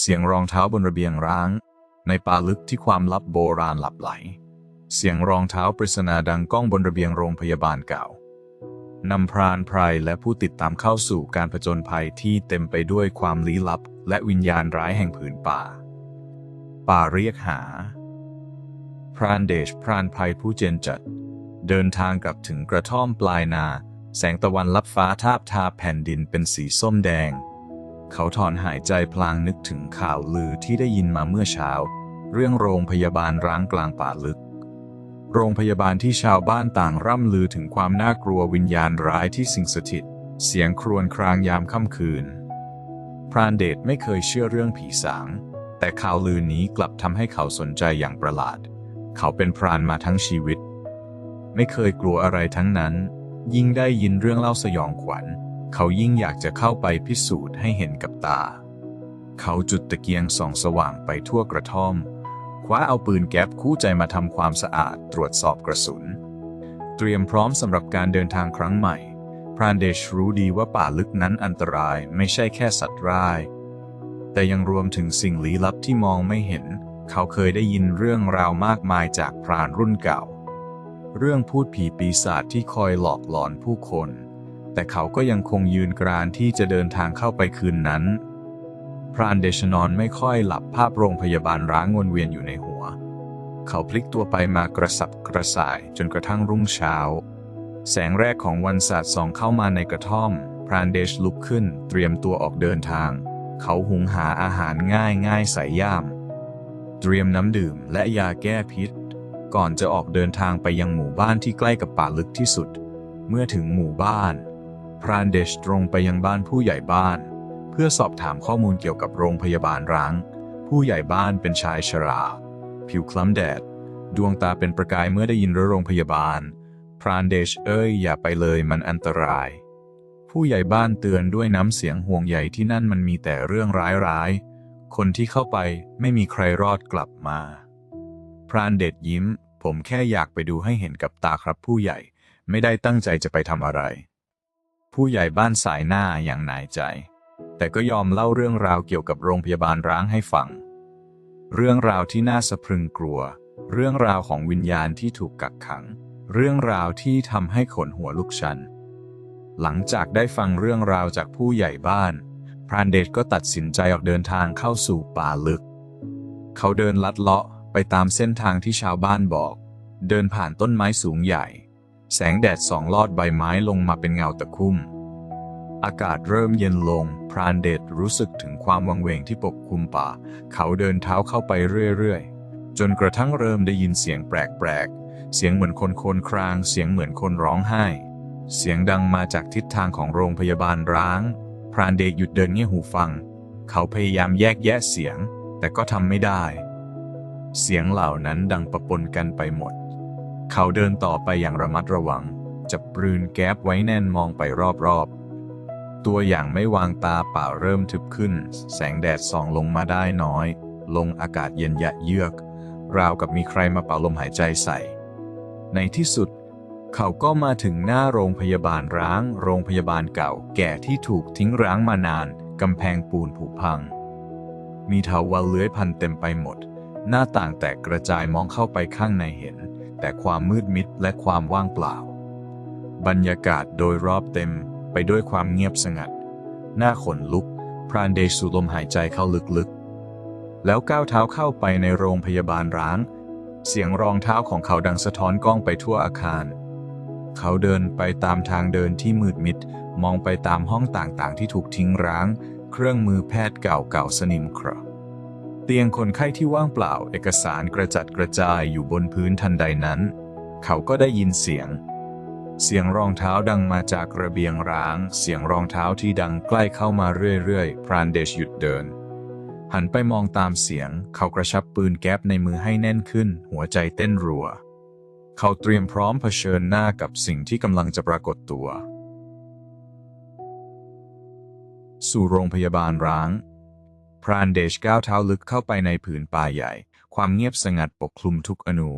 เสียงรองเท้าบนระเบียงร้าง ในป่าลึกที่ความลับโบราณหลับไหล เสียงรองเท้าปริศนาดังก้องบนระเบียงโรงพยาบาลเก่านำพรานไพรและผู้ติดตามเข้าสู่การผจญภัยที่เต็มไปด้วยความลี้ลับ และวิญญาณร้ายแห่งผืนป่า ป่าเรียกหา พรานเดชพรานภัยผู้เจนจัด เดินทางกลับถึงกระท่อมปลายนา แสงตะวันลับฟ้าทาบทาแผ่นดินเป็นสีส้มแดง เขาถอนหายใจพลางนึกถึงข่าวลือที่ได้ยินมาเมื่อเช้า เรื่องโรงพยาบาลร้างกลางป่าลึก โรงพยาบาลที่ชาวบ้านต่างร่ำลือถึงความน่ากลัววิญญาณร้ายที่สิงสถิต เสียงครวญครางยามค่ำคืน พรานเดชไม่เคยเชื่อเรื่องผีสาง แต่ข่าวลือนี้กลับทำให้เขาสนใจอย่างประหลาด เขาเป็นพรานมาทั้งชีวิต ไม่เคยกลัวอะไรทั้งนั้น ยิ่งได้ยินเรื่องเล่าสยองขวัญเขายิ่งอยากจะเข้าไปพิสูจน์ให้เห็นกับตา เขาจุดตะเกียงส่องสว่างไปทั่วกระท่อม คว้าเอาปืนแก๊ปคู่ใจมาทำความสะอาดตรวจสอบกระสุน เตรียมพร้อมสำหรับการเดินทางครั้งใหม่ พรานเดชรู้ดีว่าป่าลึกนั้นอันตรายไม่ใช่แค่สัตว์ร้าย แต่ยังรวมถึงสิ่งลี้ลับที่มองไม่เห็น เขาเคยได้ยินเรื่องราวมากมายจากพรานรุ่นเก่า เรื่องพูดผีปีศาจที่คอยหลอกหลอนผู้คน แต่เขาก็ยังคงยืนกรานที่จะเดินทางเข้าไปคืนนั้น พรานเดชนอนไม่ค่อยหลับภาพโรงพยาบาลร้างวนเวียนอยู่ในหัว เขาพลิกตัวไปมากระสับกระส่ายจนกระทั่งรุ่งเช้า แสงแรกของวันศาสตร์ส่องเข้ามาในกระท่อม พรานเดชลุกขึ้นเตรียมตัวออกเดินทาง เขาหุงหาอาหารง่ายง่ายใส่ย่าม เตรียมน้ำดื่มและยาแก้พิษ ก่อนจะออกเดินทางไปยังหมู่บ้านที่ใกล้กับป่าลึกที่สุดเมื่อถึงหมู่บ้าน พรานเดชตรงไปยังบ้านผู้ใหญ่บ้าน เพื่อสอบถามข้อมูลเกี่ยวกับโรงพยาบาลร้าง ผู้ใหญ่บ้านเป็นชายชรา ผิวคล้ำแดด ดวงตาเป็นประกายเมื่อได้ยินเรื่องโรงพยาบาล พรานเดชเอ้ยอย่าไปเลยมันอันตราย ผู้ใหญ่บ้านเตือนด้วยน้ำเสียงห่วงใยที่นั่นมันมีแต่เรื่องร้ายๆ คนที่เข้าไปไม่มีใครรอดกลับมา พรานเดชยิ้ม ผมแค่อยากไปดูให้เห็นกับตาครับผู้ใหญ่ไม่ได้ตั้งใจจะไปทำอะไร ผู้ใหญ่บ้านสายหน้าอย่างหนายใจ แต่ก็ยอมเล่าเรื่องราวเกี่ยวกับโรงพยาบาลร้างให้ฟัง เรื่องราวที่น่าสะพรึงกลัว เรื่องราวของวิญญาณที่ถูกกักขัง เรื่องราวที่ทำให้ขนหัวลุกชัน หลังจากได้ฟังเรื่องราวจากผู้ใหญ่บ้านพรานเดชก็ตัดสินใจออกเดินทางเข้าสู่ป่าลึก เขาเดินลัดเลาะไปตามเส้นทางที่ชาวบ้านบอก เดินผ่านต้นไม้สูงใหญ่ แสงแดดส่องลอดใบไม้ลงมาเป็นเงาตะคุ่ม อากาศเริ่มเย็นลง พรานเดชรู้สึกถึงความวังเวงที่ปกคลุมป่า เขาเดินเท้าเข้าไปเรื่อยๆ จนกระทั่งเริ่มได้ยินเสียงแปลกๆ เสียงเหมือนคนโคลนคราง เสียงเหมือนคนร้องไห้ เสียงดังมาจากทิศทางของโรงพยาบาลร้าง พรานเดชหยุดเดินเงี่ยหูฟัง เขาพยายามแยกแยะเสียง แต่ก็ทำไม่ได้ เสียงเหล่านั้นดังประปนกันไปหมด เขาเดินต่อไปอย่างระมัดระวัง จับปืนแก๊ปไว้แน่นมองไปรอบๆ ตัวอย่างไม่วางตาเปล่าเริ่มทึบขึ้น แสงแดดส่องลงมาได้น้อย ลงอากาศเย็นยะเยือก ราวกับมีใครมาเป่าลมหายใจใส่ ในที่สุด เขาก็มาถึงหน้าโรงพยาบาลร้าง โรงพยาบาลเก่า แก่ที่ถูกทิ้งร้างมานาน กำแพงปูนผุพัง มีเถาวัลย์เลื้อยพันเต็มไปหมด หน้าต่างแตกกระจายมองเข้าไปข้างในเห็น แต่ความมืดมิดและความว่างเปล่า บรรยากาศโดยรอบเต็มไปด้วยความเงียบสงัด หน้าขนลุก พรานเดชสูดลมหายใจเข้าลึกๆ แล้วก้าวเท้าเข้าไปในโรงพยาบาลร้าง เสียงรองเท้าของเขาดังสะท้อนกล้องไปทั่วอาคาร เขาเดินไปตามทางเดินที่มืดมิด มองไปตามห้องต่างๆ ที่ถูกทิ้งร้าง เครื่องมือแพทย์เก่าๆ สนิมเคราะ เตียงคนไข้ที่ว่างเปล่าเอกสารกระจัดกระจายอยู่บนพื้นทันใดนั้น เขาก็ได้ยินเสียง เสียงรองเท้าดังมาจากระเบียงร้าง เสียงรองเท้าที่ดังใกล้เข้ามาเรื่อยๆ พรานเดชหยุดเดิน หันไปมองตามเสียง เขากระชับปืนแก๊ปในมือให้แน่นขึ้น หัวใจเต้นรัว เขาเตรียมพร้อมเผชิญหน้ากับสิ่งที่กำลังจะปรากฏตัว สู่โรงพยาบาลร้าง พรานเดชก้าวเท้าลึกเข้าไปในผืนป่าใหญ่ ความเงียบสงัดปกคลุมทุกอนู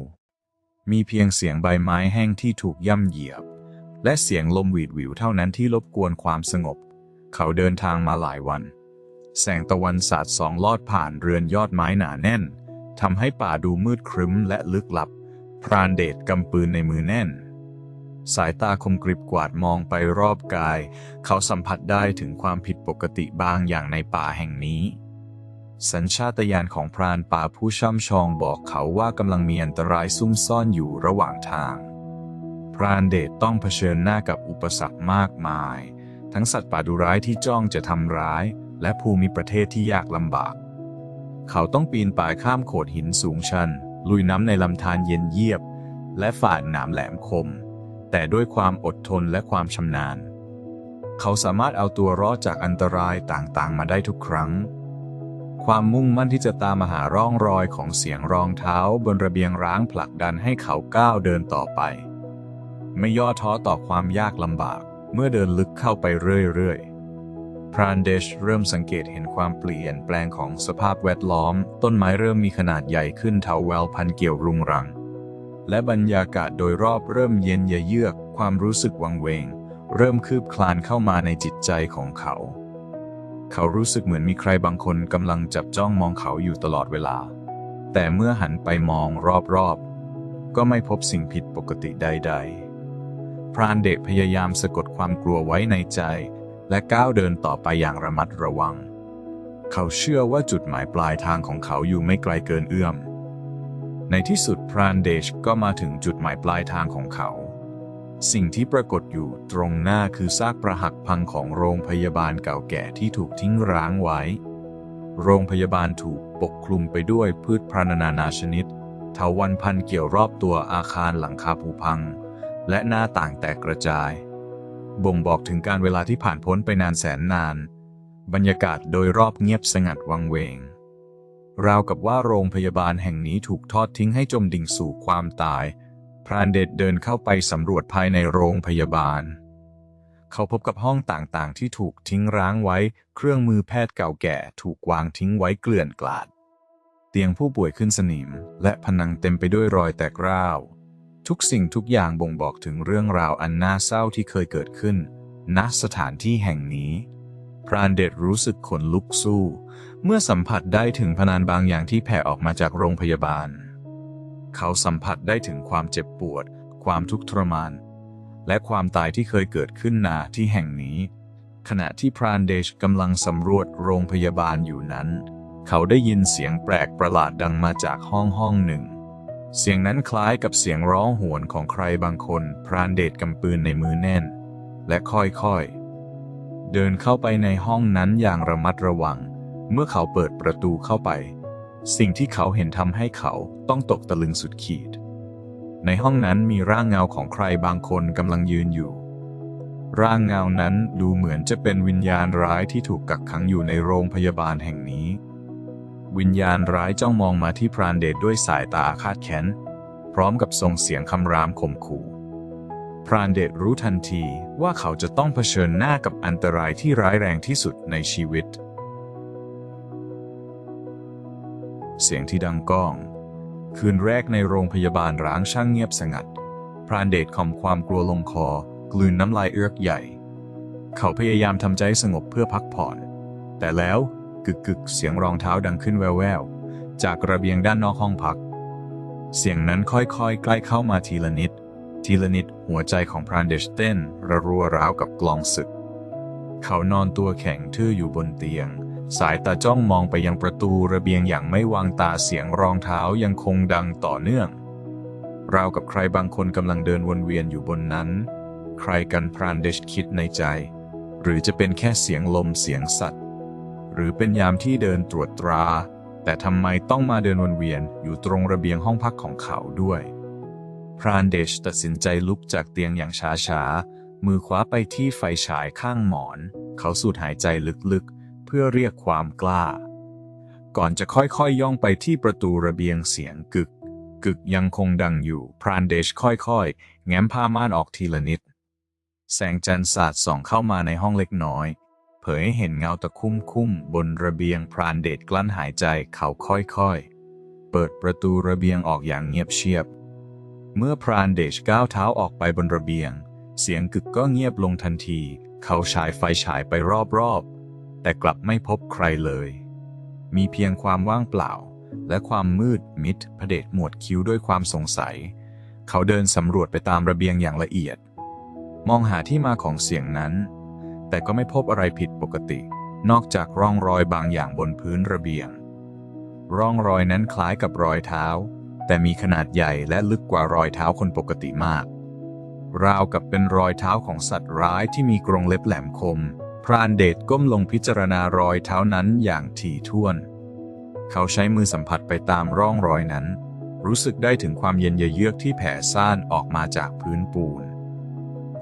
มีเพียงเสียงใบไม้แห้งที่ถูกย่ำเหยียบ และเสียงลมหวีดหวิวเท่านั้นที่รบกวนความสงบ เขาเดินทางมาหลายวัน แสงตะวันสาดส่องลอดผ่านเรือนยอดไม้หนาแน่นทำให้ป่าดูมืดครึ้มและลึกลับ พรานเดชกำปืนในมือแน่น สายตาคมกริบกวาดมองไปรอบกาย เขาสัมผัสได้ถึงความผิดปกติบางอย่างในป่าแห่งนี้ สัญชาตญาณของพรานป่าผู้ช่ำชองบอกเขาว่ากำลังมีอันตรายซุ่มซ่อนอยู่ระหว่างทาง พรานเดชต้องเผชิญหน้ากับอุปสรรคมากมาย ทั้งสัตว์ป่าดุร้ายที่จ้องจะทำร้าย และภูมิประเทศที่ยากลำบาก เขาต้องปีนป่ายข้ามโขดหินสูงชัน ลุยน้ำในลำธารเย็นเยียบ และฝ่าหนามแหลมคม แต่ด้วยความอดทนและความชำนาญ เขาสามารถเอาตัวรอดจากอันตรายต่างๆ มาได้ทุกครั้ง ความมุ่งมั่นที่จะตามมาหาร่องรอยของเสียงรองเท้าบนระเบียงร้างผลักดันให้เขาก้าวเดินต่อไป ไม่ย่อท้อต่อความยากลำบากเมื่อเดินลึกเข้าไปเรื่อยๆ พรานเดชเริ่มสังเกตเห็นความเปลี่ยนแปลงของสภาพแวดล้อม ต้นไม้เริ่มมีขนาดใหญ่ขึ้นเทาแววพันเกี่ยวรุงรัง และบรรยากาศโดยรอบเริ่มเย็นเยือก ความรู้สึกวังเวง เริ่มคืบคลานเข้ามาในจิตใจของเขา เขารู้สึกเหมือนมีใครบางคนกำลังจับจ้องมองเขาอยู่ตลอดเวลา แต่เมื่อหันไปมองรอบๆ ก็ไม่พบสิ่งผิดปกติใด ๆ พรานเดชพยายามสะกดความกลัวไว้ในใจ และก้าวเดินต่อไปอย่างระมัดระวัง เขาเชื่อว่าจุดหมายปลายทางของเขาอยู่ไม่ไกลเกินเอื้อม ในที่สุดพรานเดชก็มาถึงจุดหมายปลายทางของเขา สิ่งที่ปรากฏอยู่ตรงหน้าคือซากประหักพังของโรงพยาบาลเก่าแก่ที่ถูกทิ้งร้างไว้ โรงพยาบาลถูกปกคลุมไปด้วยพืชพันธุ์นานาชนิดเถาวันพันเกี่ยวรอบตัวอาคารหลังคาผุพัง และหน้าต่างแตกกระจาย บ่งบอกถึงการเวลาที่ผ่านพ้นไปนานแสนนาน บรรยากาศโดยรอบเงียบสงัดวังเวง ราวกับว่าโรงพยาบาลแห่งนี้ถูกทอดทิ้งให้จมดิ่งสู่ความตาย พรานเดชเดินเข้าไปสำรวจภายในโรงพยาบาล เขาพบกับห้องต่างๆ ที่ถูกทิ้งร้างไว้ เครื่องมือแพทย์เก่าแก่ถูกวางทิ้งไว้เกลื่อนกลาด เตียงผู้ป่วยขึ้นสนิม และผนังเต็มไปด้วยรอยแตกร้าว ทุกสิ่งทุกอย่างบ่งบอกถึงเรื่องราวอันน่าเศร้าที่เคยเกิดขึ้น ณ สถานที่แห่งนี้พรานเดชรู้สึกขนลุกสู้ เมื่อสัมผัสได้ถึงพนานบางอย่างที่แผ่ออกมาจากโรงพยาบาล เขาสัมผัสได้ถึงความเจ็บปวด ความทุกข์ทรมาน และความตายที่เคยเกิดขึ้นนาที่แห่งนี้ ขณะที่พรานเดชกำลังสำรวจโรงพยาบาลอยู่นั้น เขาได้ยินเสียงแปลกประหลาดดังมาจากห้องห้องหนึ่ง เสียงนั้นคล้ายกับเสียงร้องโหวนของใครบางคน พรานเดชกำปืนในมือแน่น และค่อยๆ เดินเข้าไปในห้องนั้นอย่างระมัดระวัง เมื่อเขาเปิดประตูเข้าไป สิ่งที่เขาเห็นทำให้เขาต้องตกตะลึงสุดขีด ในห้องนั้นมีร่างเงาของใครบางคนกำลังยืนอยู่ ร่างเงานั้นดูเหมือนจะเป็นวิญญาณร้ายที่ถูกกักขังอยู่ในโรงพยาบาลแห่งนี้ วิญญาณร้ายจ้องมองมาที่พรานเดชด้วยสายตาอาฆาตแค้นพร้อมกับส่งเสียงคำรามข่มขู่พรานเดชรู้ทันทีว่าเขาจะต้องเผชิญหน้ากับอันตรายที่ร้ายแรงที่สุดในชีวิต เสียงที่ดังก้อง คืนแรกในโรงพยาบาลร้างช่างเงียบสงัด พรานเดชข่มความกลัวลงคอ กลืนน้ำลายเอื้อกใหญ่ เขาพยายามทำใจสงบเพื่อพักผ่อน แต่แล้วกึกกึกเสียงรองเท้าดังขึ้นแว่วๆจากระเบียงด้านนอกห้องพัก เสียงนั้นค่อยๆ ใกล้เข้ามาทีละนิด ทีละนิดหัวใจของพรานเดชเต้นระรัวร้าวกับกลองศึก เขานอนตัวแข็งทื่ออยู่บนเตียง สายตาจ้องมองไปยังประตูระเบียงอย่างไม่วางตาเสียงรองเท้ายังคงดังต่อเนื่อง ราวกับใครบางคนกำลังเดินวนเวียนอยู่บนนั้น ใครกันพรานเดชคิดในใจ หรือจะเป็นแค่เสียงลมเสียงสัตว์ หรือเป็นยามที่เดินตรวจตรา แต่ทำไมต้องมาเดินวนเวียนอยู่ตรงระเบียงห้องพักของเขาด้วย พรานเดชตัดสินใจลุกจากเตียงอย่างช้าๆมือคว้าไปที่ไฟฉายข้างหมอน เขาสูดหายใจลึกๆ เพื่อเรียกความกล้า ก่อนจะค่อยๆย่องไปที่ประตูระเบียงเสียงกึก กึกยังคงดังอยู่ พรานเดชค่อยๆ แง้มผ้าม่านออกทีละนิด แสงจันทร์สาดส่องเข้ามาในห้องเล็กน้อย เผยให้เห็นเงาตะคุ่มคุ้มๆบนระเบียงพรานเดชกลั้นหายใจเขาค่อยๆ เปิดประตูระเบียงออกอย่างเงียบเชียบ เมื่อพรานเดชก้าวเท้าออกไปบนระเบียง เสียงกึกก็เงียบลงทันทีเขาฉายไฟฉายไปรอบๆ แต่กลับไม่พบใครเลย มีเพียงความว่างเปล่า และความมืดมิดพเดชหมวดคิ้วด้วยความสงสัย เขาเดินสำรวจไปตามระเบียงอย่างละเอียด มองหาที่มาของเสียงนั้น แต่ก็ไม่พบอะไรผิดปกติ นอกจากร่องรอยบางอย่างบนพื้นระเบียง ร่องรอยนั้นคล้ายกับรอยเท้า แต่มีขนาดใหญ่และลึกกว่ารอยเท้าคนปกติมาก ราวกับเป็นรอยเท้าของสัตว์ร้ายที่มีกรงเล็บแหลมคม พรานเดชก้มลงพิจารณารอยเท้านั้นอย่างถี่ถ้วน เขาใช้มือสัมผัสไปตามร่องรอยนั้น รู้สึกได้ถึงความเย็นเยือกที่แผ่ซ่านออกมาจากพื้นปูน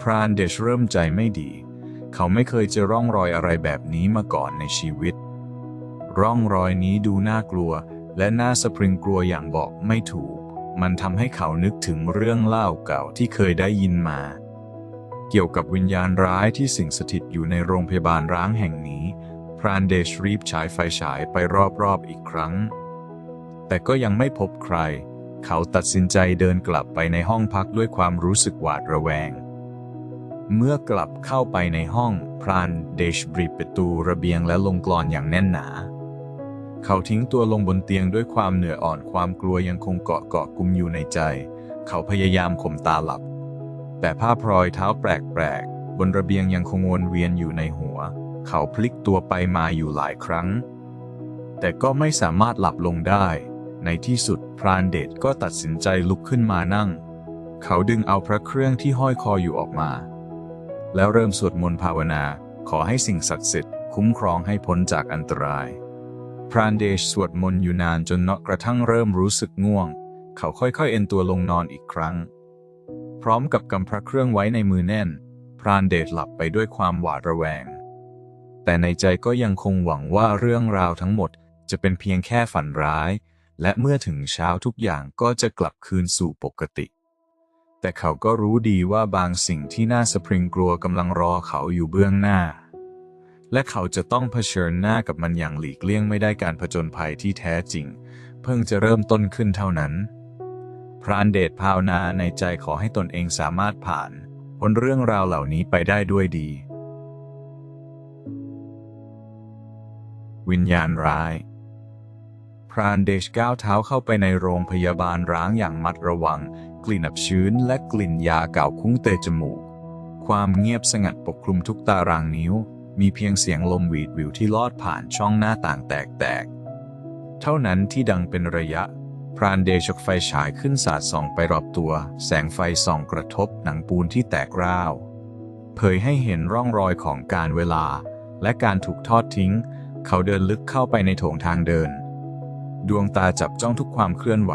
พรานเดชเริ่มใจไม่ดี เขาไม่เคยเจอร่องรอยอะไรแบบนี้มาก่อนในชีวิต ร่องรอยนี้ดูน่ากลัวและน่าสะพรึงกลัวอย่างบอกไม่ถูก มันทำให้เขานึกถึงเรื่องเล่าเก่าที่เคยได้ยินมา เกี่ยวกับวิญญาณร้ายที่สิงสถิตอยู่ในโรงพยาบาลร้างแห่งนี้ พรานเดชรีบฉายไฟฉายไปรอบๆอีกครั้ง แต่ก็ยังไม่พบใคร เขาตัดสินใจเดินกลับไปในห้องพักด้วยความรู้สึกหวาดระแวง เมื่อกลับเข้าไปในห้อง พรานเดชบรีบประตูระเบียงและลงกลอนอย่างแน่นหนาเขาทิ้งตัวลงบนเตียงด้วยความเหนื่อยอ่อนความกลัวยังคงเกาะเกาะกุมอยู่ในใจ เขาพยายามข่มตาหลับ แต่ภาพรอยเท้าแปลกๆ บนระเบียงยังคงวนเวียนอยู่ในหัว เขาพลิกตัวไปมาอยู่หลายครั้ง แต่ก็ไม่สามารถหลับลงได้ ในที่สุดพรานเดชก็ตัดสินใจลุกขึ้นมานั่ง เขาดึงเอาพระเครื่องที่ห้อยคออยู่ออกมา แล้วเริ่มสวดมนต์ภาวนาขอให้สิ่งศักดิ์สิทธิ์คุ้มครองให้พ้นจากอันตราย พรานเดชสวดมนต์อยู่นานจนเนาะกระทั่งเริ่มรู้สึกง่วง เขาค่อยๆ เอนตัวลงนอนอีกครั้ง ร้อมกับกำพระเครื่องไว้ในมือแน่น พรานเดชหลับไปด้วยความหวาดระแวง แต่ในใจก็ยังคงหวังว่าเรื่องราวทั้งหมดจะเป็นเพียงแค่ฝันร้าย และเมื่อถึงเช้าทุกอย่างก็จะกลับคืนสู่ปกติ แต่เขาก็รู้ดีว่าบางสิ่งที่น่าสะพรึงกลัวกำลังรอเขาอยู่เบื้องหน้า และเขาจะต้องเผชิญหน้ากับมันอย่างหลีกเลี่ยงไม่ได้การผจญภัยที่แท้จริง เพิ่งจะเริ่มต้นขึ้นเท่านั้น พรานเดชภาวนาในใจขอให้ตนเองสามารถผ่านพ้นเรื่องราวเหล่านี้ไปได้ด้วยดี วิญญาณร้าย พรานเดชก้าวเท้าเข้าไปในโรงพยาบาลร้างอย่างมัดระวัง กลิ่นอับชื้นและกลิ่นยาเก่าคุ้งเตะจมูก ความเงียบสงัดปกคลุมทุกตารางนิ้ว มีเพียงเสียงลมหวีดวิวที่ลอดผ่านช่องหน้าต่างแตกๆ เท่านั้นที่ดังเป็นระยะ พรานเดชกไฟฉายขึ้นสาดส่องไปรอบตัว แสงไฟส่องกระทบหนังปูนที่แตกร้าว เผยให้เห็นร่องรอยของการเวลา และการถูกทอดทิ้ง เขาเดินลึกเข้าไปในโถงทางเดิน ดวงตาจับจ้องทุกความเคลื่อนไหว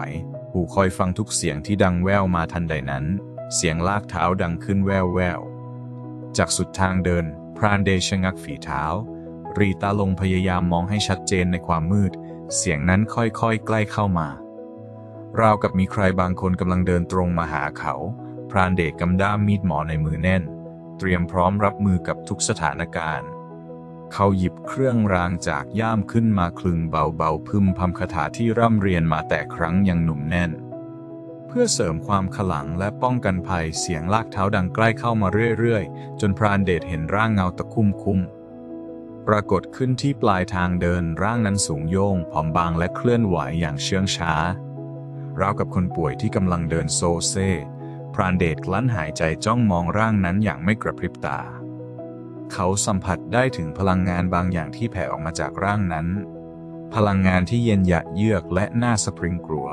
หูคอยฟังทุกเสียงที่ดังแว่วมาทันใดนั้น เสียงลากเท้าดังขึ้นแว่วแววจากสุดทางเดิน พรานเดชงักฝีเท้า รีตาลงพยายามมองให้ชัดเจนในความมืด เสียงนั้นค่อยๆ ใกล้เข้ามา ราวกับมีใครบางคนกำลังเดินตรงมาหาเขา พรานเดชกำด้ามมีดหมอในมือแน่น เตรียมพร้อมรับมือกับทุกสถานการณ์ เขาหยิบเครื่องรางจากย่ามขึ้นมาคลึงเบาๆพึมพำคาถาที่ร่ำเรียนมาแต่ครั้งยังหนุ่มแน่น เพื่อเสริมความขลังและป้องกันภัยเสียงลากเท้าดังใกล้เข้ามาเรื่อยๆ จนพรานเดชเห็นร่างเงาตะคุ่มคุ้มปรากฏขึ้นที่ปลายทางเดินร่างนั้นสูงโยงผอมบางและเคลื่อนไหวอย่างเชื่องช้า ราวกับคนป่วยที่กำลังเดินโซเซ พรานเดชกลั้นหายใจจ้องมองร่างนั้นอย่างไม่กระพริบตา เขาสัมผัสได้ถึงพลังงานบางอย่างที่แผ่ออกมาจากร่างนั้น พลังงานที่เย็นหยะเยือกและน่าสะพรึงกลัว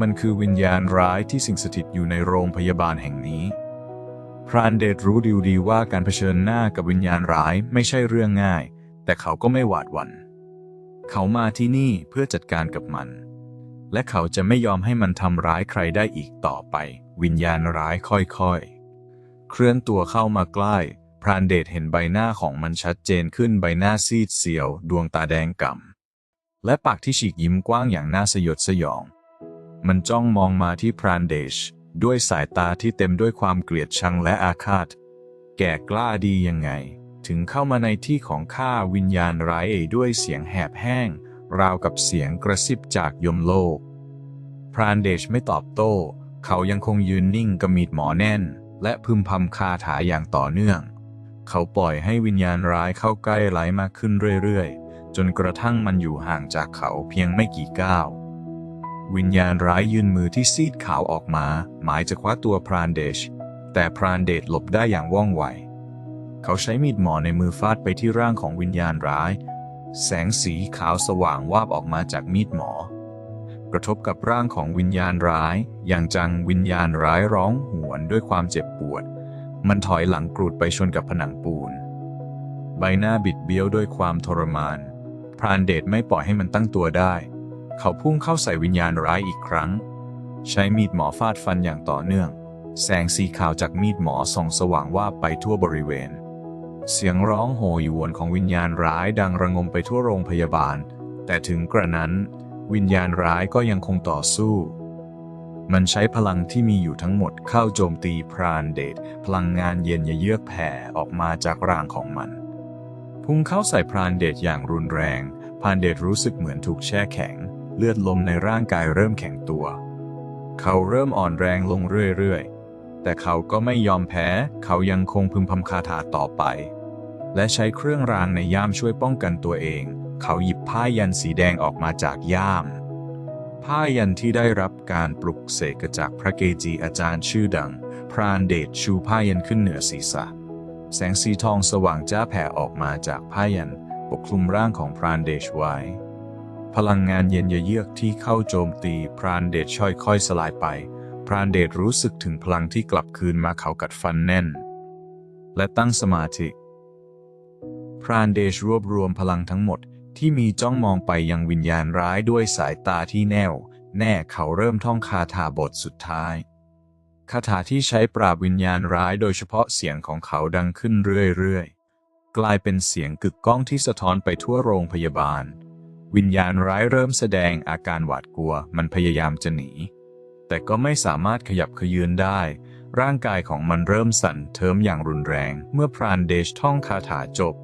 มันคือวิญญาณร้ายที่สิงสถิตอยู่ในโรงพยาบาลแห่งนี้ พรานเดชรู้ดีดีว่าการเผชิญหน้ากับวิญญาณร้ายไม่ใช่เรื่องง่าย แต่เขาก็ไม่หวาดหวัน่นเขามาที่นี่เพื่อจัดการกับมัน และเขาจะไม่ยอมให้มันทำร้ายใครได้อีกต่อไป วิญญาณร้ายค่อยๆ เคลื่อนตัวเข้ามาใกล้ พรานเดชเห็นใบหน้าของมันชัดเจนขึ้นใบหน้าซีดเซียว ดวงตาแดงก่ำและปากที่ฉีกยิ้มกว้างอย่างน่าสยดสยอง มันจ้องมองมาที่พรานเดชด้วยสายตาที่เต็มด้วยความเกลียดชังและอาฆาต แก่กล้าดียังไง ถึงเข้ามาในที่ของข้าวิญญาณร้ายเอด้วยเสียงแหบแห้ง ราวกับเสียงกระซิบจากยมโลก พรานเดชไม่ตอบโต้ เขายังคงยืนนิ่งกระมีดหมอแน่น และพึมพำคาถาอย่างต่อเนื่อง เขาปล่อยให้วิญญาณร้ายเข้าใกล้ไหลมากขึ้นเรื่อยๆ จนกระทั่งมันอยู่ห่างจากเขาเพียงไม่กี่ก้าว วิญญาณร้ายยื่นมือที่ซีดขาวออกมา หมายจะคว้าตัวพรานเดช แต่พรานเดชหลบได้อย่างว่องไวเขาใช้มีดหมอในมือฟาดไปที่ร่างของวิญญาณร้าย แสงสีขาวสว่างวาบออกมาจากมีดหมอ กระทบกับร่างของวิญญาณร้าย อย่างจังวิญญาณร้ายร้องหวนด้วยความเจ็บปวด มันถอยหลังกรูดไปชนกับผนังปูน ใบหน้าบิดเบี้ยวด้วยความทรมาน พรานเดชไม่ปล่อยให้มันตั้งตัวได้ เขาพุ่งเข้าใส่วิญญาณร้ายอีกครั้ง ใช้มีดหมอฟาดฟันอย่างต่อเนื่อง แสงสีขาวจากมีดหมอส่องสว่างว่าบไปทั่วบริเวณ เสียงร้องโหยหวนของวิญญาณร้ายดังระงมไปทั่วโรงพยาบาล แต่ถึงกระนั้น วิญญาณร้ายก็ยังคงต่อสู้ มันใช้พลังที่มีอยู่ทั้งหมดเข้าโจมตีพรานเดชพลังงานเย็นยะเยือกแผ่ออกมาจากร่างของมัน พุ่งเข้าใส่พรานเดชอย่างรุนแรง พรานเดชรู้สึกเหมือนถูกแช่แข็ง เลือดลมในร่างกายเริ่มแข็งตัว เขาเริ่มอ่อนแรงลงเรื่อยๆแต่เขาก็ไม่ยอมแพ้ เขายังคงพึมพำคาถาต่อไป และใช้เครื่องรางในย่ามช่วยป้องกันตัวเอง เขาหยิบผ้ายันสีแดงออกมาจากย่าม ผ้ายันที่ได้รับการปลุกเสกจากพระเกจีอาจารย์ชื่อดัง พรานเดชชูผ้ายันขึ้นเหนือศีรษะ แสงสีทองสว่างจ้าแผ่ออกมาจากผ้ายันปกคลุมร่างของพรานเดชไว้ พลังงานเย็นเยือกที่เข้าโจมตีพรานเดชช่อยค่อยสลายไป พรานเดชรู้สึกถึงพลังที่กลับคืนมาเขากัดฟันแน่น และตั้งสมาธิ พรานเดชรวบรวมพลังทั้งหมดที่มีจ้องมองไปยังวิญญาณร้ายด้วยสายตาที่แน่ว แน่เขาเริ่มท่องคาถาบทสุดท้ายคาถาที่ใช้ปราบวิญญาณร้ายโดยเฉพาะเสียงของเขาดังขึ้นเรื่อยๆ กลายเป็นเสียงกึกก้องที่สะท้อนไปทั่วโรงพยาบาล วิญญาณร้ายเริ่มแสดงอาการหวาดกลัว มันพยายามจะหนี แต่ก็ไม่สามารถขยับขยืนได้ ร่างกายของมันเริ่มสั่นเทิมอย่างรุนแรง เมื่อพรานเดชท่องคาถาจบ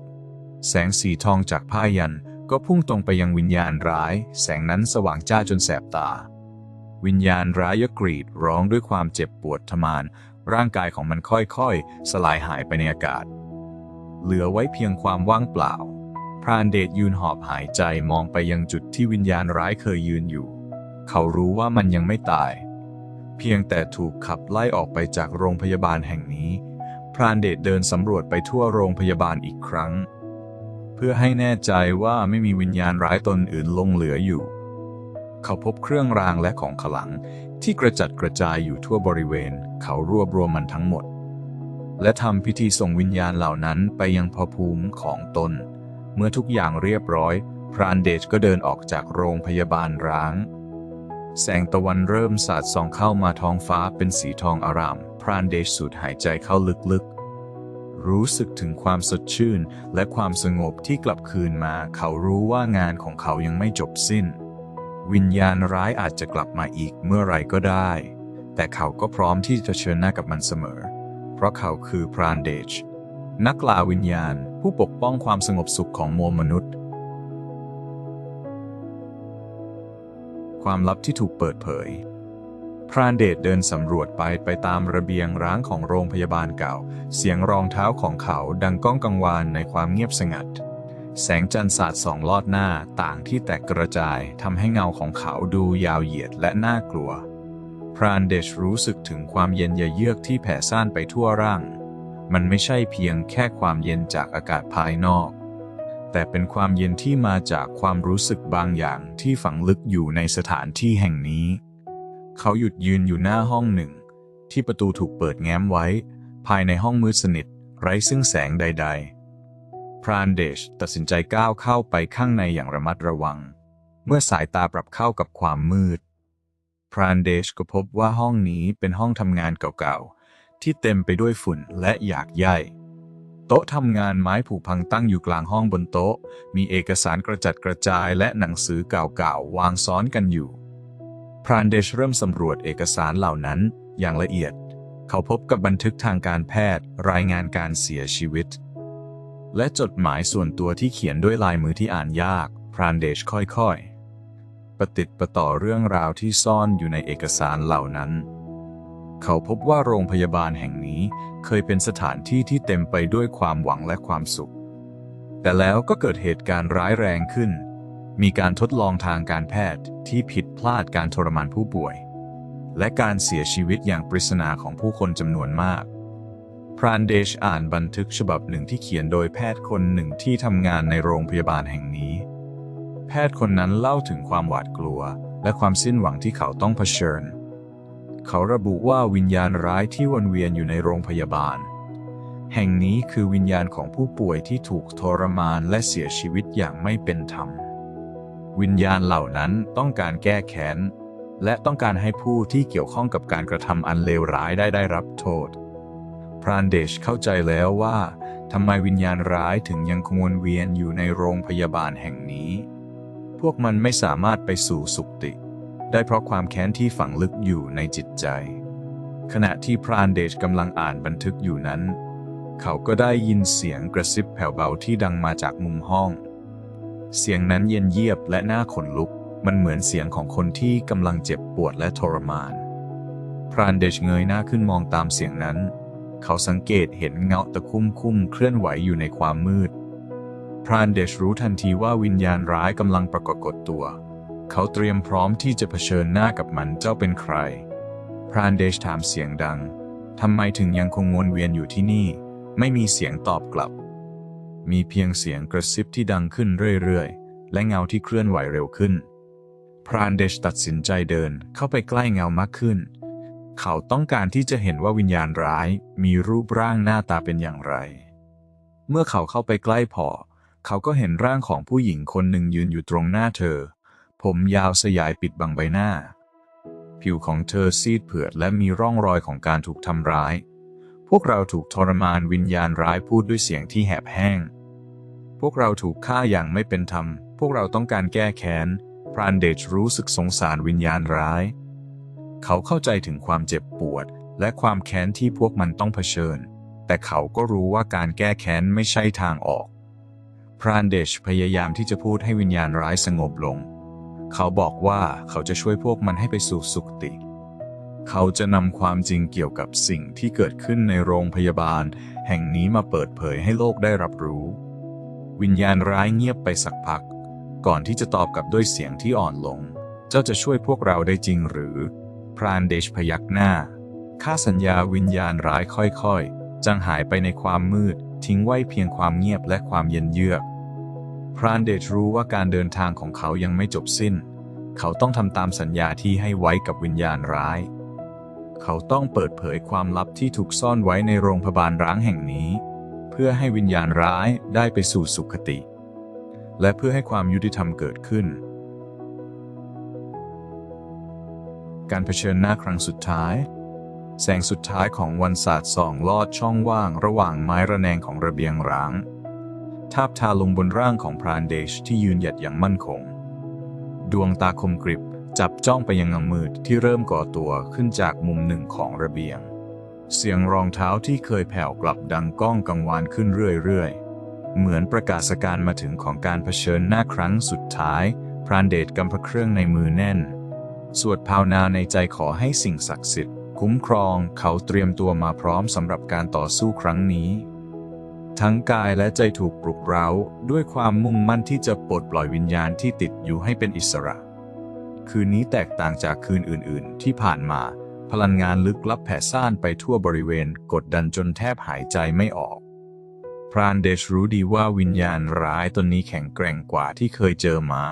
แสงสีทองจากผ้ายันก็พุ่งตรงไปยังวิญญาณร้าย แสงนั้นสว่างจ้าจนแสบตา วิญญาณร้ายยกรีดร้องด้วยความเจ็บปวดทมาน ร่างกายของมันค่อยๆ สลายหายไปในอากาศ เหลือไว้เพียงความว่างเปล่า พรานเดชยืนหอบหายใจมองไปยังจุดที่วิญญาณร้ายเคยยืนอยู่ เขารู้ว่ามันยังไม่ตาย เพียงแต่ถูกขับไล่ออกไปจากโรงพยาบาลแห่งนี้ พรานเดชเดินสำรวจไปทั่วโรงพยาบาลอีกครั้ง เพื่อให้แน่ใจว่าไม่มีวิญญาณร้ายตนอื่นลงเหลืออยู่ เขาพบเครื่องรางและของขลังที่กระจัดกระจายอยู่ทั่วบริเวณ เขารวบรวมมันทั้งหมด และทำพิธีส่งวิญญาณเหล่านั้นไปยังพภูมิของตน เมื่อทุกอย่างเรียบร้อย พรานเดชก็เดินออกจากโรงพยาบาลร้าง แสงตะวันเริ่มสาดส่องเข้ามาท้องฟ้าเป็นสีทองอาราม พรานเดชสูดหายใจเข้าลึก รู้สึกถึงความสดชื่น และความสงบที่กลับคืนมา เขารู้ว่างานของเขายังไม่จบสิ้น วิญญาณร้ายอาจจะกลับมาอีกเมื่อไรก็ได้ แต่เขาก็พร้อมที่จะเชิญหน้ากับมันเสมอ เพราะเขาคือพรานเดช นักล่าวิญญาณผู้ปกป้องความสงบสุขของมวลมนุษย์ ความลับที่ถูกเปิดเผย พรานเดชเดินสำรวจไปไปตามระเบียงร้างของโรงพยาบาลเก่า เสียงรองเท้าของเขาดังก้องกังวานในความเงียบสงัด แสงจันทร์สาดส่องลอดหน้าต่างที่แตกกระจายทำให้เงาของเขาดูยาวเหยียดและน่ากลัว พรานเดชรู้สึกถึงความเย็นเยือกที่แผ่ซ่านไปทั่วร่าง มันไม่ใช่เพียงแค่ความเย็นจากอากาศภายนอก แต่เป็นความเย็นที่มาจากความรู้สึกบางอย่างที่ฝังลึกอยู่ในสถานที่แห่งนี้ เขาหยุดยืนอยู่หน้าห้องหนึ่ง ที่ประตูถูกเปิดแง้มไว้ ภายในห้องมืดสนิท ไร้ซึ่งแสงใด ๆ พรานเดชตัดสินใจก้าวเข้าไปข้างในอย่างระมัดระวัง เมื่อสายตาปรับเข้ากับความมืด พรานเดชก็พบว่าห้องนี้เป็นห้องทำงานเก่าๆ ที่เต็มไปด้วยฝุ่นและหยากใยโต๊ะทำงานไม้ผุพังตั้งอยู่กลางห้องบนโต๊ะ มีเอกสารกระจัดกระจายและหนังสือเก่าๆ วางซ้อนกันอยู่ พรานเดชเริ่มสำรวจเอกสารเหล่านั้นอย่างละเอียด เขาพบกับบันทึกทางการแพทย์รายงานการเสียชีวิต และจดหมายส่วนตัวที่เขียนด้วยลายมือที่อ่านยาก พรานเดชค่อยๆ ประติดประต่อเรื่องราวที่ซ่อนอยู่ในเอกสารเหล่านั้น เขาพบว่าโรงพยาบาลแห่งนี้เคยเป็นสถานที่ที่เต็มไปด้วยความหวังและความสุข แต่แล้วก็เกิดเหตุการณ์ร้ายแรงขึ้น มีการทดลองทางการแพทย์ที่ผิดพลาดการทรมานผู้ป่วย และการเสียชีวิตอย่างปริศนาของผู้คนจำนวนมาก พรานเดชอ่านบันทึกฉบับหนึ่งที่เขียนโดยแพทย์คนหนึ่งที่ทำงานในโรงพยาบาลแห่งนี้ แพทย์คนนั้นเล่าถึงความหวาดกลัว และความสิ้นหวังที่เขาต้องเผชิญ เขาระบุว่าวิญญาณร้ายที่วนเวียนอยู่ในโรงพยาบาล แห่งนี้คือวิญญาณของผู้ป่วยที่ถูกทรมานและเสียชีวิตอย่างไม่เป็นธรรม วิญญาณเหล่านั้นต้องการแก้แค้น และต้องการให้ผู้ที่เกี่ยวข้องกับการกระทำอันเลวร้ายได้ได้รับโทษ พรานเดชเข้าใจแล้วว่าทำไมวิญญาณร้ายถึงยังคงวนเวียนอยู่ในโรงพยาบาลแห่งนี้ พวกมันไม่สามารถไปสู่สุคติ ได้เพราะความแค้นที่ฝังลึกอยู่ในจิตใจ ขณะที่พรานเดชกำลังอ่านบันทึกอยู่นั้น เขาก็ได้ยินเสียงกระซิบแผ่วเบาที่ดังมาจากมุมห้อง เสียงนั้นเย็นเยียบและน่าขนลุก มันเหมือนเสียงของคนที่กำลังเจ็บปวดและทรมาน พรานเดชเงยหน้าขึ้นมองตามเสียงนั้น เขาสังเกตเห็นเงาตะคุ่มคุ้มๆเคลื่อนไหวอยู่ในความมืด พรานเดชรู้ทันทีว่าวิญญาณร้ายกำลังปรากฏตัว เขาเตรียมพร้อมที่จะเผชิญหน้ากับมันเจ้าเป็นใคร พรานเดชถามเสียงดังทำไมถึงยังคงวนเวียนอยู่ที่นี่ ไม่มีเสียงตอบกลับ มีเพียงเสียงกระซิบที่ดังขึ้นเรื่อยๆ และเงาที่เคลื่อนไหวเร็วขึ้น พรานเดชตัดสินใจเดินเข้าไปใกล้เงามากขึ้น เขาต้องการที่จะเห็นว่าวิญญาณร้ายมีรูปร่างหน้าตาเป็นอย่างไร เมื่อเขาเข้าไปใกล้พอ เขาก็เห็นร่างของผู้หญิงคนหนึ่งยืนอยู่ตรงหน้าเธอ ผมยาวสยายปิดบังใบหน้า ผิวของเธอซีดเผือดและมีร่องรอยของการถูกทำร้าย พวกเราถูกทรมานวิญญาณร้ายพูดด้วยเสียงที่แหบแห้ง วกเราถูกฆ่าอย่างไม่เป็นธรรม พวกเราต้องการแก้แค้น พรานเดชรู้สึกสงสารวิญญาณร้าย เขาเข้าใจถึงความเจ็บปวด และความแค้นที่พวกมันต้องเผชิญ แต่เขาก็รู้ว่าการแก้แค้นไม่ใช่ทางออก พรานเดชพยายามที่จะพูดให้วิญญาณร้ายสงบลง เขาบอกว่าเขาจะช่วยพวกมันให้ไปสู่สุคติเขาจะนำความจริงเกี่ยวกับสิ่งที่เกิดขึ้นในโรงพยาบาล แห่งนี้มาเปิดเผยให้โลกได้รับรู้ วิญญาณร้ายเงียบไปสักพัก ก่อนที่จะตอบกลับด้วยเสียงที่อ่อนลง เจ้าจะช่วยพวกเราได้จริงหรือ พรานเดชพยักหน้า ข้าสัญญาวิญญาณร้ายค่อยๆจังหายไปในความมืด ทิ้งไว้เพียงความเงียบและความเย็นเยือก พรานเดชรู้ว่าการเดินทางของเขายังไม่จบสิ้น เขาต้องทำตามสัญญาที่ให้ไว้กับวิญญาณร้าย เขาต้องเปิดเผยความลับที่ถูกซ่อนไว้ในโรงพยาบาลร้างแห่งนี้ เพื่อให้วิญญาณร้ายได้ไปสู่สุคติ และเพื่อให้ความยุติธรรมเกิดขึ้น การเผชิญหน้าครั้งสุดท้าย แสงสุดท้ายของวันศาสตร์ส่องลอดช่องว่างระหว่างไม้ระแนงของระเบียงร้าง ทาบทาลงบนร่างของพรานเดชที่ยืนหยัดอย่างมั่นคง ดวงตาคมกริบจับจ้องไปยังเงามืดที่เริ่มก่อตัวขึ้นจากมุมหนึ่งของระเบียง เสียงรองเท้าที่เคยแผ่วกลับดังก้องกังวานขึ้นเรื่อยๆ เหมือนประกาศการมาถึงของการเผชิญหน้าครั้งสุดท้าย พรานเดชกำพระเครื่องในมือแน่น สวดภาวนาในใจขอให้สิ่งศักดิ์สิทธิ์ คุ้มครองเขาเตรียมตัวมาพร้อมสำหรับการต่อสู้ครั้งนี้ ทั้งกายและใจถูกปลุกเร้า ด้วยความมุ่งมั่นที่จะปลดปล่อยวิญญาณที่ติดอยู่ให้เป็นอิสระ คืนนี้แตกต่างจากคืนอื่น ๆ ที่ผ่านมา พลังงานลึกลับแผ่ซ่านไปทั่วบริเวณ กดดันจนแทบหายใจไม่ออก พรานเดชรู้ดีว่าวิญญาณร้ายตนนี้แข็งแกร่งกว่าที่เคยเจอมา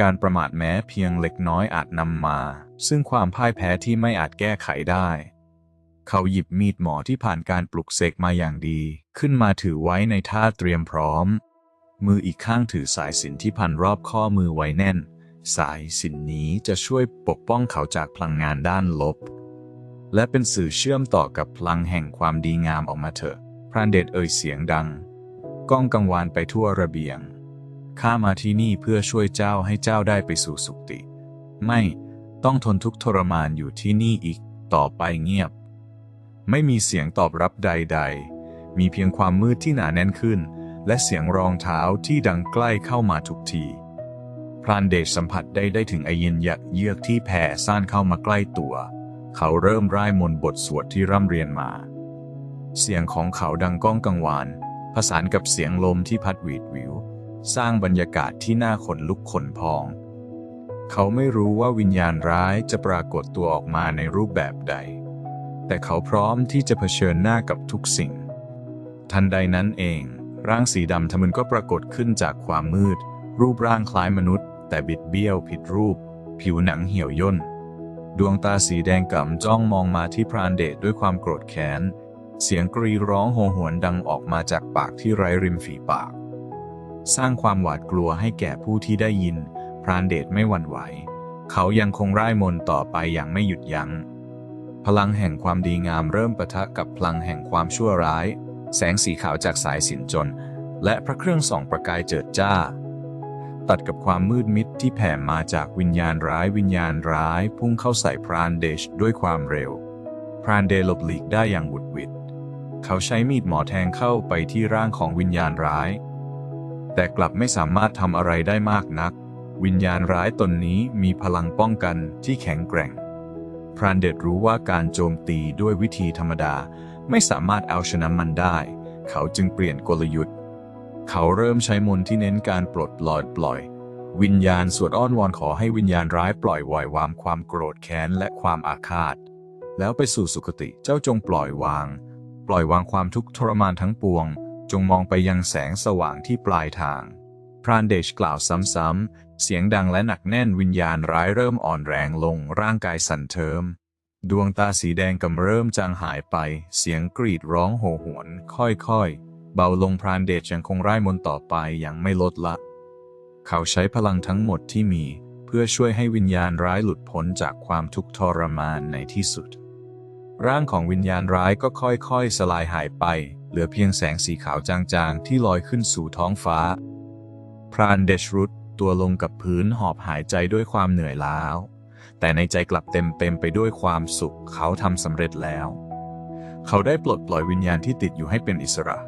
การประมาทแม้เพียงเล็กน้อยอาจนำมา ซึ่งความพ่ายแพ้ที่ไม่อาจแก้ไขได้ เขาหยิบมีดหมอที่ผ่านการปลุกเสกมาอย่างดี ขึ้นมาถือไว้ในท่าเตรียมพร้อม มืออีกข้างถือสายสินที่พันรอบข้อมือไว้แน่นสายสินนี้จะช่วยปกป้องเขาจากพลังงานด้านลบ และเป็นสื่อเชื่อมต่อกับพลังแห่งความดีงามออกมาเถอะ พรานเดชเอ่ยเสียงดัง ก้องกังวานไปทั่วระเบียง ข้ามาที่นี่เพื่อช่วยเจ้าให้เจ้าได้ไปสู่สุคติ ไม่ต้องทนทุกข์ทรมานอยู่ที่นี่อีกต่อไปเงียบ ไม่มีเสียงตอบรับใด ๆ มีเพียงความมืดที่หนาแน่นขึ้น และเสียงรองเท้าที่ดังใกล้เข้ามาทุกทีพรานเดชสัมผัสได้ได้ถึงไอเย็นยักเยือกที่แผ่ซ่านเข้ามาใกล้ตัว เขาเริ่มร่ายมนต์บทสวดที่ร่ำเรียนมา เสียงของเขาดังก้องกังวาน ผสานกับเสียงลมที่พัดหวีดหวิว สร้างบรรยากาศที่น่าขนลุกขนพอง เขาไม่รู้ว่าวิญญาณร้ายจะปรากฏตัวออกมาในรูปแบบใด แต่เขาพร้อมที่จะเผชิญหน้ากับทุกสิ่ง ทันใดนั้นเอง ร่างสีดำทะมึนก็ปรากฏขึ้นจากความมืด รูปร่างคล้ายมนุษย์ แต่บิดเบี้ยวผิดรูป ผิวหนังเหี่ยวย่น ดวงตาสีแดงก่ำจ้องมองมาที่พรานเดชด้วยความโกรธแค้น เสียงกรีร้องโหหวนดังออกมาจากปากที่ไร้ริมฝีปาก สร้างความหวาดกลัวให้แก่ผู้ที่ได้ยิน พรานเดชไม่หวั่นไหว เขายังคงร่ายมนต์ต่อไปอย่างไม่หยุดยัง้ง พลังแห่งความดีงามเริ่มปะทะกับพลังแห่งความชั่วร้าย แสงสีขาวจากสายสิญจน และพระเครื่องส่องประกายเจิดจ้า ตัดกับความมืดมิดที่แผ่มาจากวิญญาณร้ายวิญญาณร้าย พุ่งเข้าใส่พรานเดชด้วยความเร็ว พรานเดชหลบหลีกได้อย่างบุดหวิดเขาใช้มีดหมอแทงเข้าไปที่ร่างของวิญญาณร้าย แต่กลับไม่สามารถทำอะไรได้มากนัก วิญญาณร้ายตนนี้มีพลังป้องกันที่แข็งแกร่ง พรานเดชรู้ว่าการโจมตีด้วยวิธีธรรมดา ไม่สามารถเอาชนะมันได้ เขาจึงเปลี่ยนกลยุทธ์ เขาเริ่มใช้มนที่เน้นการปลดปล่อยปล่อย วิญญาณสวดอ้อนวอนขอให้วิญญาณร้ายปล่อยวายวางความโกรธแค้นและความอาฆาต แล้วไปสู่สุคติเจ้าจงปล่อยวาง ปล่อยวางความทุกข์ทรมานทั้งปวง จงมองไปยังแสงสว่างที่ปลายทาง พรานเดชกล่าวซ้ำๆเสียงดังและหนักแน่นวิญญาณร้ายเริ่มอ่อนแรงลงร่างกายสั่นเทิมดวงตาสีแดงกำเริ่มจางหายไป เสียงกรีดร้องโหหวน ค่อยๆ เบาลงพรานเดชยังคงร่ายมนต์ต่อไปอย่างไม่ลดละ เขาใช้พลังทั้งหมดที่มีเพื่อช่วยให้วิญญาณร้ายหลุดพ้นจากความทุกข์ทรมานในที่สุด ร่างของวิญญาณร้ายก็ค่อยๆ สลายหายไป เหลือเพียงแสงสีขาวจางๆ ที่ลอยขึ้นสู่ท้องฟ้า พรานเดชรุดตัวลงกับพื้นหอบหายใจด้วยความเหนื่อยล้าแต่ในใจกลับเต็มเต็มไปด้วยความสุขเขาทำสำเร็จแล้ว เขาได้ปลดปล่อยวิญญาณที่ติดอยู่ให้เป็นอิสระ